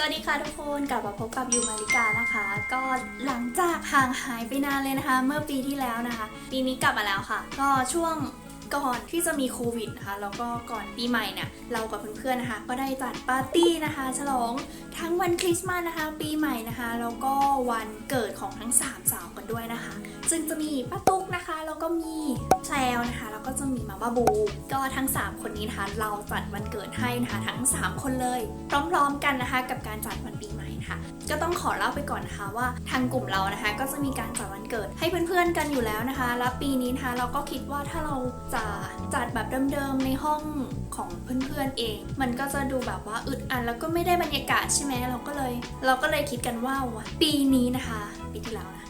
สวัสดีค่ะทุกคนกลับมาพบกับยูมาริกานะคะ ก็หลังจากห่างหายไปนานเลยนะคะ เมื่อปีที่แล้วนะคะ ปีนี้กลับมาแล้วค่ะ ก็ช่วง ก่อนที่จะมีโควิดนะคะแล้วก็ก่อนปีใหม่เนี่ยเรากับเพื่อนๆนะคะ ก็ได้จัดปาร์ตี้นะคะ ฉลองทั้งวันคริสต์มาสนะคะ ปีใหม่นะคะแล้วก็วันเกิดของทั้งสามสาวกันด้วยนะคะซึ่งจะมีป้าตุ๊กนะคะแล้วก็มีแพลวนะคะแล้วก็จะมีมาบ้าบู ก็ทั้ง 3 คนนี้นะคะ เราจัดวันเกิดให้นะคะทั้ง 3 คนเลย พร้อมๆกันนะคะ กับการจัดวันปีใหม่นะคะก็ต้องขอเล่าไปก่อนนะคะว่าทางกลุ่มเรานะคะ ก็จะมีการจัดวันเกิดให้เพื่อนๆกันอยู่แล้วนะคะ และปีนี้นะคะเราก็คิดว่าถ้าเราจะจัดแบบเดิมๆในห้องของเพื่อนๆเอง มันก็จะดูแบบว่าอึดอัดแล้วก็ไม่ได้บรรยากาศใช่ไหมเราก็เลย เราก็เลยคิดกันว่าปีนี้นะคะ ปีที่แล้วนะ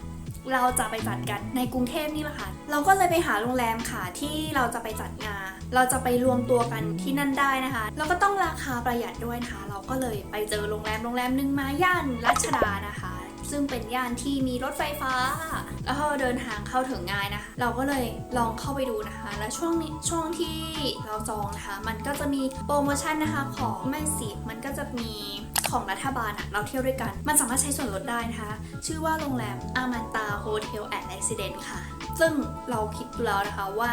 เราจะไปจัดกันในกรุงเทพนี่แหละค่ะ เราก็เลยไปหาโรงแรมค่ะที่เราจะไปจัดงาน เราจะไปรวมตัวกันที่นั่นได้นะคะ แล้วก็ต้องราคาประหยัดด้วยนะคะ เราก็เลยไปเจอโรงแรมโรงแรมหนึ่งมาย่านรัชดานะคะ ซึ่งเป็นย่านที่มีรถไฟฟ้า แล้วก็เดินทางเข้าถึงง่ายนะคะ เราก็เลยลองเข้าไปดูนะคะ และช่วงนี้ช่วงที่เราจองนะคะ มันก็จะมีโปรโมชั่นนะคะของไม่สิมันก็จะมีของรัฐบาลอะเราเที่ยวด้วยกัน มันสามารถใช้ส่วนลดได้นะคะ ชื่อว่าโรงแรมอามันตาโฮเทลแอนด์เรสซิเดนต์ค่ะ ซึ่งเราคิดดูแล้วนะคะว่า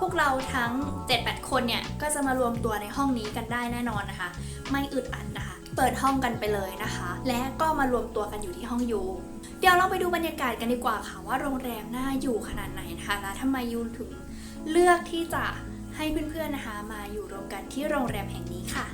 พวกเราทั้ง 7-8 คนเนี่ย ก็จะมารวมตัวในห้องนี้กันได้แน่นอนนะคะ ไม่อึดอัดนะคะ เปิดห้องกันไปเลยนะคะ และก็มารวมตัวกันอยู่ที่ห้องยูเดี๋ยวเราไปดูบรรยากาศกันดีกว่าค่ะว่าโรงแรมน่าอยู่ขนาดไหนนะคะและทำไมยูถึงเลือกที่จะให้เพื่อนๆนะคะ มาอยู่รวมกันที่โรงแรมแห่งนี้ค่ะ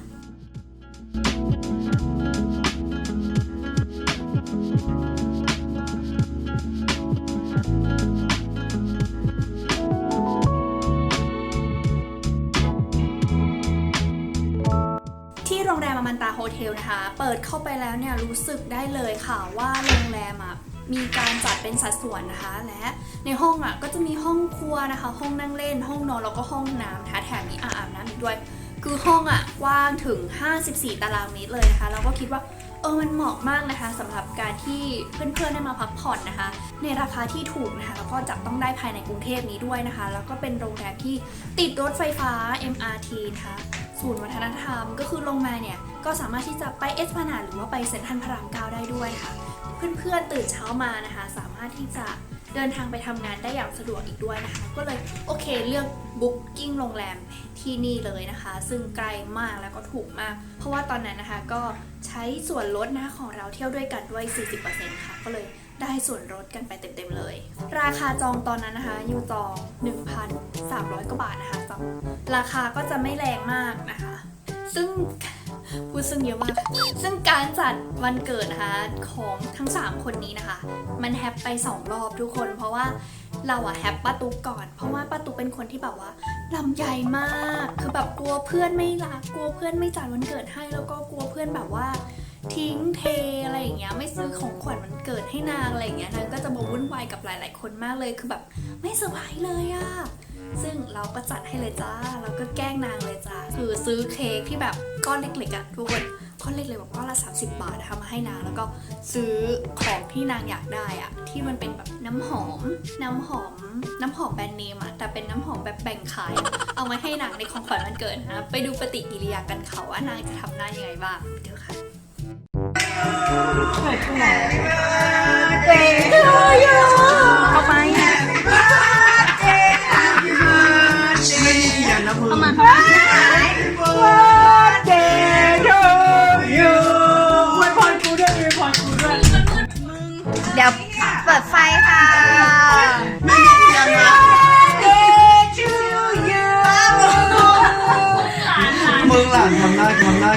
ลนะคะ เปิดเข้าไปแล้วเนี่ยรู้สึกได้เลยค่ะว่าโรงแรมอะมีการจัดเป็นสัดส่วนนะคะ และในห้องอะก็จะมีห้องครัวนะคะ ห้องนั่งเล่น ห้องนอนแล้วก็ห้องน้ำนะคะแถมมีอ่างอาบน้ำอีกด้วย คือห้องอะกว้างถึง 54 ตารางเมตรเลยนะคะแล้วก็คิดว่าเออมันเหมาะมากนะคะสำหรับการที่เพื่อนๆได้มาพักผ่อนนะคะ ในราคาที่ถูกนะคะแล้วก็จับต้องได้ภายในกรุงเทพนี้ด้วยนะคะ แล้วก็เป็นโรงแรมที่ติดรถไฟฟ้า MRT นะคะ ศูนย์วัฒนธรรม ก็คือลงมาเนี่ยก็สามารถที่จะไปเอสพานาดหรือว่าไปเซ็นทรัลพระรามเก้าได้ด้วยค่ะ เพื่อนๆตื่นเช้ามานะคะ สามารถที่จะ เดินทางไปทำงานได้อย่างสะดวกอีกด้วยนะคะ ก็เลยโอเคเลือกบุ๊กกิ้งโรงแรมที่นี่เลยนะคะ ซึ่งไกลมากแล้วก็ถูกมาก เพราะว่าตอนนั้นนะคะก็ใช้ส่วนลดนะของเราเที่ยวด้วยกันด้วย 40%ค่ะ ก็เลยได้ส่วนลดกันไปเต็มๆเลย ราคาจองตอนนั้นนะคะยูจอง 1,300กว่าบาทนะคะจองราคาก็จะไม่แรงมากนะคะ ซึ่ง พูดซึ่งเยอะมาก ซึ่งการจัดวันเกิดนะคะของทั้ง 3 คนนี้นะคะ มันแฮปไป 2 รอบทุกคน เพราะว่าเราอะแฮปป้าตุ๊กก่อน เพราะว่าป้าตุ๊กเป็นคนที่แบบว่าลำใหญ่มาก คือแบบกลัวเพื่อนไม่รัก กลัวเพื่อนไม่จัดวันเกิดให้ แล้วก็กลัวเพื่อนแบบว่า ทิ้งเทอะไรอย่างเงี้ยไม่ซื้อของขวัญวันเกิดให้นางอะไรอย่างเงี้ยนางก็จะมาวุ่นวายกับหลาย ๆ คนมากเลยคือแบบไม่เซอร์ไพรส์เลยอะซึ่งเราก็จัดให้เลยจ้าเราก็แกล้งนางเลยจ้าคือซื้อเค้กที่แบบก้อนเล็กๆอะทุกคนก้อนเล็กเลยแบบก้อนละ 30 บาทนะคะมาให้นางแล้วก็ซื้อของที่นางอยากได้อะที่มันเป็นแบบน้ำหอม น้ำหอม น้ำหอมแบรนด์เนมอะแต่เป็นน้ำหอมแบบแบ่งขาย เอามาให้นางในของขวัญวันเกิดนะไปดูปฏิกิริยากันค่ะว่านางจะทำหน้ายังไงบ้างเดี๋ยวค่ะ เอาไปไม่มีเขียนนะมึงเอามาเดโยโยอวยพรกูด้วยอวยพรกูด้วยเดี๋ยวเปิดไฟค่ะไม่มีเขียนนะมึงหลานทำหน้าทำหน้า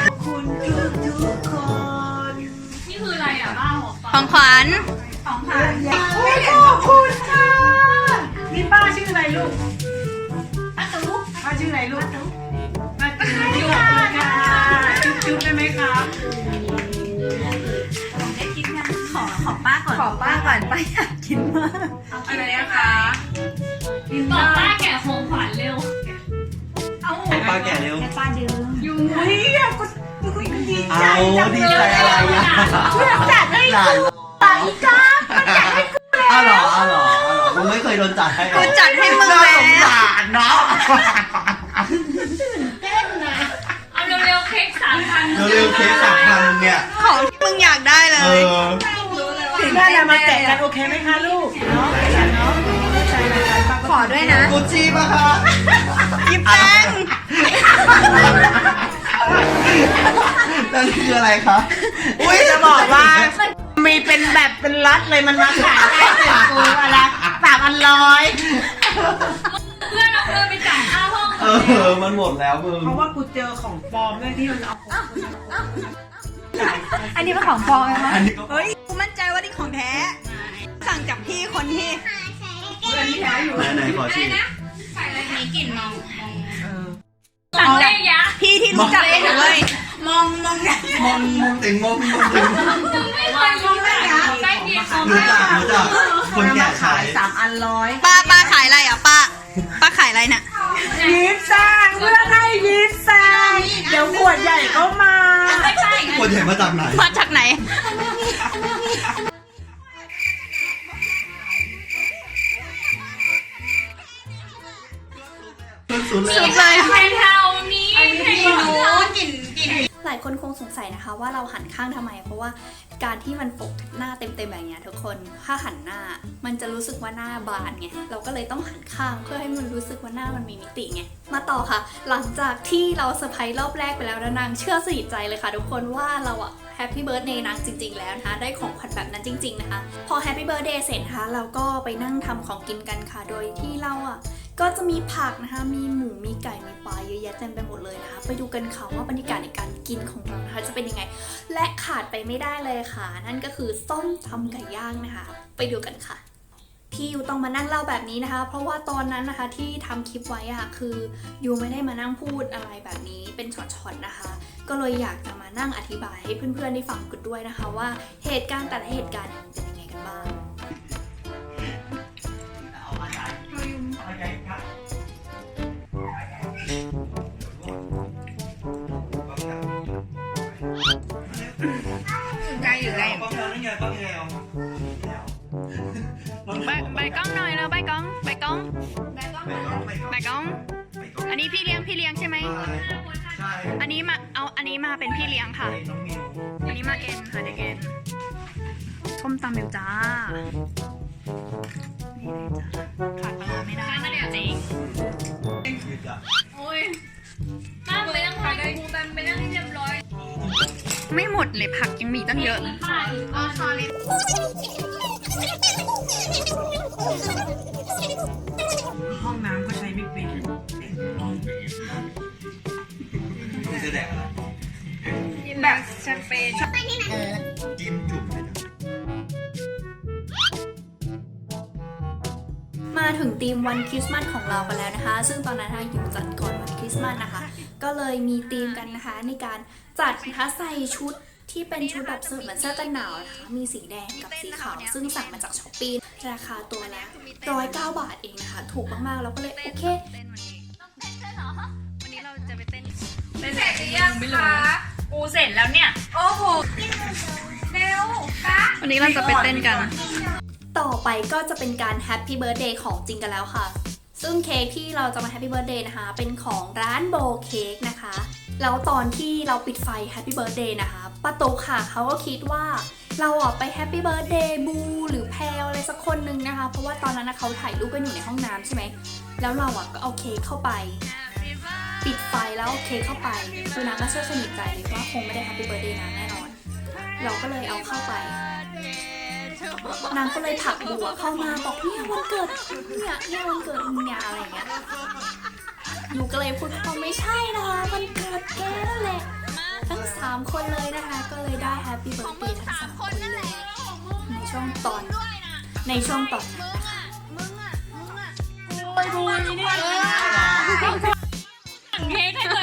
ของขวัญไม่ขอบคุณค่ะนี่ป้าชื่ออะไรลูกป้าตุ๊กป้าชื่ออะไรลูกป้าตุ๊กป้าตุ๊กขอบคุณค่ะจุ๊บจุ๊บได้ไหมครับขอขอป้าก่อนขอป้าก่อนป้าอยากกินมากอะไรนะคะบอกป้าแกะของขวัญเร็วป้าแก่เร็วป้าดึงอยู่อุ้ยกูกูดีใจจังดีใจอะไรอะ จัดให้หลานป้าอีก้ามันจัดให้อ้าวเหรออ้าวเหรออ้าวเหรอมึงไม่เคยโดนจัดให้หรอกูจัดให้มึงน่าแล้สงวสารเนาะเอาเร็วๆเค้กสามพันเร็วๆเค้กสามพันเนี่ย ขอของที่มึงอยากได้เลเอย อ ถึงได้แล้วมาแกะกันโอเคไหมคะลูก เนาะแกะกันเนาะใช่ไหมคะป้าก็ขอด้วยนะกุชชี่ปะคะยิบแป้งนั่นคืออะไรคะ อุ้ยจะบอกว่ามี เป็นแบบเป็นล็อตเลยมันมาขายแค่สิบกูอะไรสามพันร้อยเพื่อนเอาเงินไปจ่ายค่าห้องเออ มันหมดแล้วมึงเพราะว่ากูเจอของปลอมด้วยที่มันเอาของอันนี้เป็นของปลอมไหมคะอันนี้ก็เฮ้ยกูมั่นใจว่านี่ของแท้ สั่งจากพี่คนที่ไหนๆขอชิมสั่ง ได้ยะพี่ที่รู้จักเลยมองมองมองมองติงมองมองติงไม่เคยรู้เลยอะใกล้เคียงเขารู้จักรู้จักคนแก่ขาขายยสามอันร้อยป้าป้าขายอะไรอะป้าป้าขายอะไรเนี่ยยิปซังเพื่อให้ยิปซังเดี๋ยวขวดใหญ่ก็มาคนใหญ่มาจากไหนมาจากไหนสุดเลยสุดเลย ใครเทานี้ใครเทาหลายคนคงสงสัยนะคะ ว่าเราหันข้างทำไม เพราะว่าการที่มันโฟกหน้าเต็มๆแบบนี้ทุกคนถ้าหันหน้า มันจะรู้สึกว่าหน้าบานไงเราก็เลยต้องหันข้างเพื่อให้มันรู้สึกว่าหน้ามันมีมิติไงมาต่อค่ะ หลังจากที่เราเซอร์ไพรส์รอบแรกไปแล้วนะนางเชื่อสนิทใจเลยค่ะ ทุกคนว่าเราอะแฮปปี้เบิร์ดเดย์นางจริง ๆ แล้วนะคะ ได้ของขวัญแบบนั้นจริง ๆ นะคะ พอแฮปปี้เบิร์ดเดย์เสร็จนะคะเราก็ไปนั่งทำของกินกันค่ะ โดยที่เราอะ ก็จะมีผักนะคะ มีหมู มีไก่ มีปลาเยอะแยะเต็มไปหมดเลยนะคะ ไปดูกันค่ะว่าบรรยากาศในการกินของเรานะคะจะเป็นยังไง และขาดไปไม่ได้เลยค่ะ นั่นก็คือส้มตำไก่ย่างนะคะ ไปดูกันค่ะ ที่ยูต้องมานั่งเล่าแบบนี้นะคะ เพราะว่าตอนนั้นนะคะที่ทำคลิปไว้อะคือยูไม่ได้มานั่งพูดอะไรแบบนี้เป็นช็อตๆนะคะ ก็เลยอยากจะมานั่งอธิบายให้เพื่อนๆได้ฟังกันด้วยนะคะ ว่าเหตุการณ์แต่ละเหตุการณ์เป็นยังไงกันบ้าง ใกล้อยู่ใกล้ป้าแพลวนี่ไงป้าแพลวใบใบกล้องหน่อยแล้วใบกล้องใบกล้องไปก่อนไปใบกล้อง อันนี้พี่เลี้ยงพี่เลี้ยงใช่ไหมใช่อันนี้มาเอาอันนี้มาเป็นพี่เลี้ยงค่ะ อันนี้มาเอ็นค่ะเด็กเอ็นส้มตำเบลจ้านี่เลยจ้าขาดปลาไม่ได้นั่นแหละจริง ไม่หมดเลยผักยังมีตั้งเยอะค่ะก็ซอรี่ห้องน้ำก็ใช้ไม่เป็นคุณจะแดกอะไรแบบแชมเปญจิ้มจุ่มเลยนะมาถึงธีมวันคริสต์มาสของเรากันแล้วนะคะ ซึ่งตอนนั้นนะคะอยู่จัดก่อนวันคริสต์มาสนะคะ ก็เลยมีธีมกันนะคะ ในการจัดนะคะใส่ชุดที่เป็นชุดแบบเสื้อเหมือนเสื้อกันหนาวนะคะ มีสีแดงกับสีขาว ซึ่งสั่งมาจากช้อปปี้ราคาตัวละร้อยเก้าบาทเองนะคะ ถูกมากๆเราก็เลยโอเคเต้นวันนี้วันนี้เราจะไปเต้นเสร็จหรือยังคะกูเสร็จแล้วเนี่ย โอ้โหเร็วปะวันนี้เราจะไปเต้นกัน ต่อไปก็จะเป็นการแฮปปี้เบิร์ a เดย์ของจริงกันแล้วค่ะ ซึ่งเค้กที่เราจะมาแฮปปี้เบิร์ a เดย์นะคะ เป็นของร้านโบเค้กนะคะ แล้วตอนที่เราปิดไฟแฮปปี้เบิร์ a เดย์นะคะป้าตุ๊กค่ะเขาก็คิดว่าเราอะไปแฮปปี้เบิร์ a เดย์บูหรือแพลอะไรสักคนนึงนะคะ เพราะว่าตอนนั้นเขาถ่ายรูปกันอยู่ในห้องน้ำใช่ไหม แล้วเราอะก็เอาเค้กเข้าไป ปิดไฟแล้วเอาเค้กเข้าไปคือนางก็เชื่อสนิทใจเลยว่าคงไม่ได้แฮปปี้เบิร์ a เดย์นางแน่นอน เราก็เลยเอาเข้าไป นางก็เลยผลักบัวเข้ามาบอกเนี่ยวันเกิดเนี่ยเนี่ยวันเกิดมึงเนี่ยอะไรอย่างเงี้ยหนูก็เลยพูดว่าไม่ใช่นะคะวันเกิดแกนั่นแหละทั้งสามคนเลยนะคะ ก็เลยได้แฮปปี้เบิร์ดเดย์ทั้งสามคนเลยในช่วงตอนในช่วงตอนนั้นนะคะสั่งเค้กให้ตัวเอง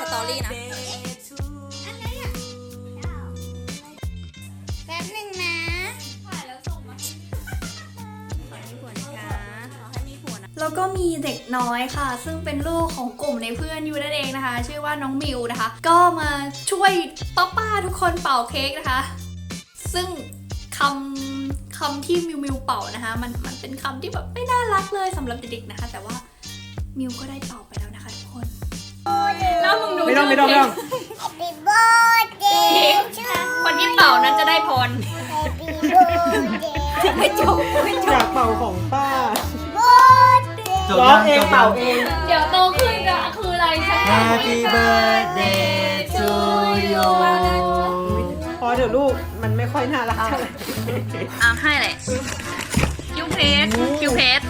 สตอรี่นะแป๊บหนึ่งนะแล้วก็มีเด็กน้อยค่ะ ซึ่งเป็นลูกของกลุ่มในเพื่อนยูนั่นเองนะคะ ชื่อว่าน้องมิวนะคะ ก็มาช่วยป้าป้าทุกคนเป่าเค้กนะคะ ซึ่งคำคำที่มิวมิวเป่านะคะ มันมันเป็นคำที่แบบไม่น่ารักเลยสำหรับเด็กๆนะคะ แต่ว่ามิวก็ได้เป่า แล้วมึงดูไม่ต้องไม่ต้องไม่ต้อง Happy birthday to คนที่เป่านั้นจะได้พร Happy birthday ไม่จบไม่จอยาบกเป่าของป้า birthday จบร้องยังเองจบยังเป่าเอง เดี๋ยวโตขึ้นก็คืออะไรฉัน Happy birthday to you พอเถอะลูก มันไม่ค่อยน่ารักเท่าไหร่อะให้เลยคิวเพสคิวเพส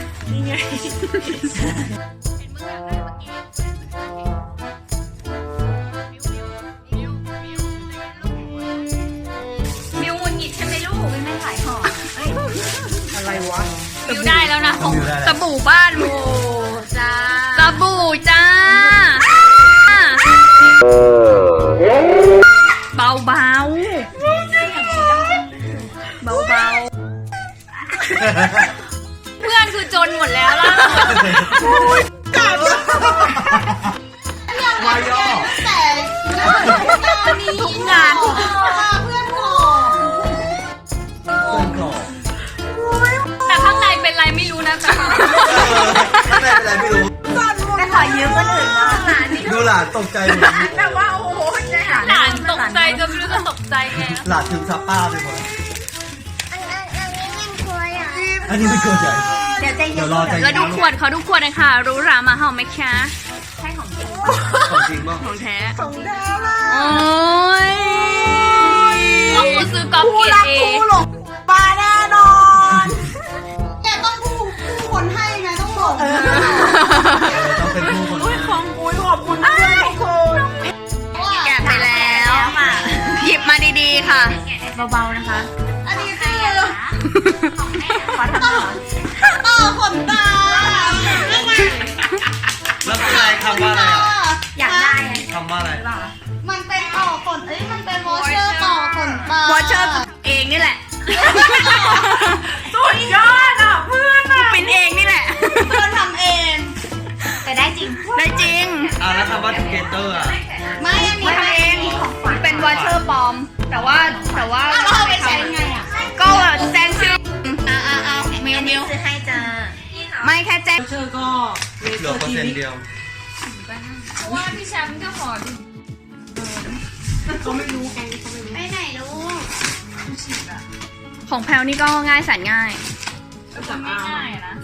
วได้แล้วนะของสบู่บ้านมูจ้าสบู่จ้า เบาเบาเบาเบาเพื่อนคือจนหมดแล้วล่ะวายย่อทุกงาน ไรไม่รู้นะแต่ข้างในเป็นไรไม่รู้ต่ขอยืมคนอื่นเนาะดูหลานตกใจหมดแบบว่าโอ้โหใจหายหลานตกใจจนไม่รู้จะตกใจไงหลานถึงซับป้าไปหมดอันอันอันนี้มันคืออะไรอันนี้ไม่เกินใหญ่ เดี๋ยวใจเย็เดี๋ยวรอใจแล้วดูขวดเขาดูขวดนะคะรู้รามาเห่าไหมคะใช่ของจริงของจริงป่ะของแท้ของดาวล่ะโอ้ยต้องกูซื้อกอล์ฟเกตเอปลา เออต้องเป็นผู้คนอุ้ยของอุ้ยขอบคุณเพื่อนทุกคนแกะไปแล้วหยิบมาดีๆค่ะ เบาๆนะคะ อันนี้คือขอทำต่อต่อขนตาแล้วเป็นอะไรคำว่าอะไรอะอยากได้คำว่าอะไร มันเป็นต่อขนเอ้ยมันเป็นวอเชอร์ต่อขนตาวอเชอร์เองนี่แหละ คำว่าเกเตอร์อะไม่อันนี้ทำเองเป็นวอเชอร์ปลอม แต่ว่าแต่ว่าอ้าวเราเอาไปใช้ยังไงอะก็แจ้งชื่ออ่าอ่าอ่ามิวมิวซื้อให้จ้าไม่แค่แจ้ง เชอร์ก็เลเหลือเปอร์เซ็นต์เดียวเพราะว่าพี่แชมป์ก็ขอดูเขาไม่รู้แกงเขาไม่รู้ไปไหนลูกของแพลวนี่ก็ง่ายแสนง่ายเครื่องสำอางง่ายอะนะ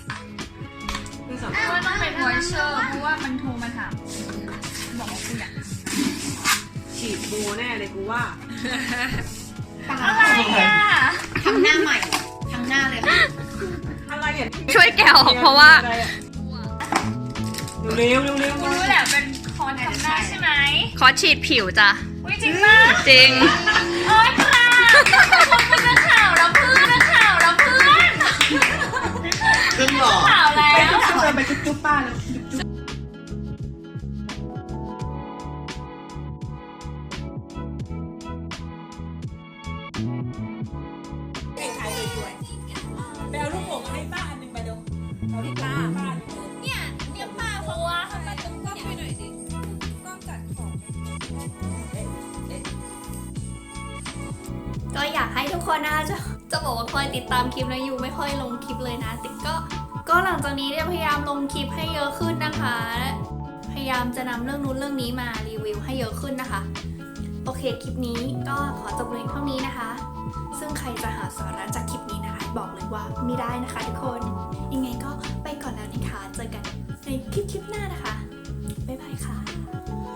เครื่องสำเพอางราะว่าต้องเป็นวอยเชอร์เพราะว่ามันโทรมาถามบอกว่ากูอยากฉีดบูแน่เลยกูว่า อะไรอะทำหน้าใหม่ทำหน้าเลยอะไรอะช่วยแกะออกเพราะว่า เร็วเร็วเร็วกูรู้แหละเป็นคอนทำหน้าใช่ไหมขอฉีดผิวจ้ะอุ้ยจริงมากจริง โอ๊ยปลาคุณเป็นข่าว ก็อยากให้ทุกคนนะคะจะจะบอกว่าคอยติดตามคลิปนะอยู่ไม่ค่อยลงคลิปเลยนะแต่ก็ก็หลังจากนี้จะพยายามลงคลิปให้เยอะขึ้นนะคะ พยายามจะนำเรื่องนู้นเรื่องนี้มารีวิวให้เยอะขึ้นนะคะ โอเคคลิปนี้ก็ขอจบเลยเท่านี้นะคะ ซึ่งใครจะหาสาระจากคลิปนี้นะคะ บอกเลยว่าไม่ได้นะคะทุกคน ยังไงก็ไปก่อนแล้วนะคะ เจอกันในคลิปคลิปหน้านะคะ บ๊ายบายค่ะ